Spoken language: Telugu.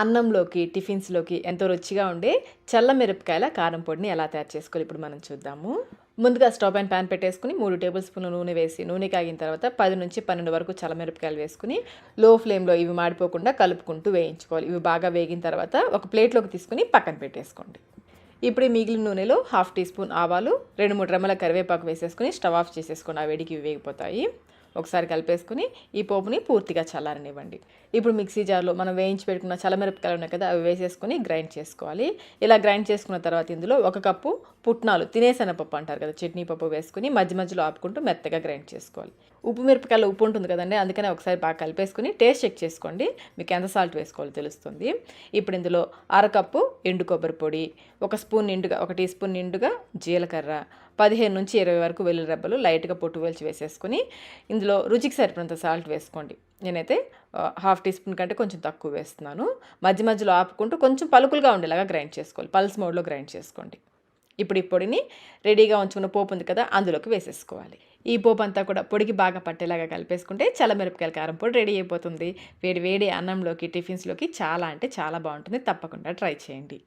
అన్నంలోకి టిఫిన్స్లోకి ఎంతో రుచిగా ఉండే చల్ల మిరపకాయల కారం పొడిని ఎలా తయారు చేసుకోవాలి ఇప్పుడు మనం చూద్దాము. ముందుగా స్టవ్ పైన ప్యాన్ పెట్టేసుకుని మూడు టేబుల్ స్పూన్ నూనె వేసి నూనె కాగిన తర్వాత పది నుంచి పన్నెండు వరకు చల్ల మిరపకాయలు వేసుకుని లో ఫ్లేమ్లో ఇవి మాడిపోకుండా కలుపుకుంటూ వేయించుకోవాలి. ఇవి బాగా వేగిన తర్వాత ఒక ప్లేట్లోకి తీసుకుని పక్కన పెట్టేసుకోండి. ఇప్పుడు మిగిలిన నూనెలో హాఫ్ టీ స్పూన్ ఆవాలు రెండు మూడు రెమ్మల కరివేపాకు వేసేసుకుని స్టవ్ ఆఫ్ చేసేసుకోండి. ఆ వేడికి ఇవి వేగిపోతాయి. ఒకసారి కలిపేసుకుని ఈ పోపుని పూర్తిగా చల్లారనివ్వండి. ఇప్పుడు మిక్సీ జార్లో మనం వేయించి పెట్టుకున్న చల్లమిరపకాయలు ఉన్నాయి కదా అవి వేసేసుకొని గ్రైండ్ చేసుకోవాలి. ఇలా గ్రైండ్ చేసుకున్న తర్వాత ఇందులో ఒక కప్పు పుట్నాలు తినేసనపప్పు అంటారు కదా చట్నీ పప్పు వేసుకుని మధ్య మధ్యలో ఆపుకుంటూ మెత్తగా గ్రైండ్ చేసుకోవాలి. ఉప్పు మిరపకాయలు ఉప్పు ఉంటుంది కదండి అందుకనే ఒకసారి బాగా కలిపేసుకుని టేస్ట్ చెక్ చేసుకోండి. మీకు ఎంత సాల్ట్ వేసుకోవాలో తెలుస్తుంది. ఇప్పుడు ఇందులో అరకప్పు ఎండు కొబ్బరి పొడి ఒక స్పూన్ నిండుగా ఒక టీ స్పూన్ నిండుగా జీలకర్ర పదిహేను నుంచి ఇరవై వరకు వెల్లుల్లి రెబ్బలు లైట్గా పొట్టు వేల్చి వేసేసుకుని ఇందులో రుచికి సరిపడినంత సాల్ట్ వేసుకోండి. నేనైతే హాఫ్ టీ స్పూన్ కంటే కొంచెం తక్కువ వేస్తున్నాను. మధ్య మధ్యలో ఆపుకుంటూ కొంచెం పలుకులుగా ఉండేలాగా గ్రైండ్ చేసుకోవాలి. పల్స్ మోడ్లో గ్రైండ్ చేసుకోండి. ఇప్పుడు ఈ పొడిని రెడీగా ఉంచుకున్న పోపు ఉంది కదా అందులోకి వేసేసుకోవాలి. ఈ పోపు అంతా కూడా పొడికి బాగా పట్టేలాగా కలిపేసుకుంటే చల్లమిరపకాయల కారం పొడి రెడీ అయిపోతుంది. వేడి వేడి అన్నంలోకి టిఫిన్స్లోకి చాలా అంటే చాలా బాగుంటుంది. తప్పకుండా ట్రై చేయండి.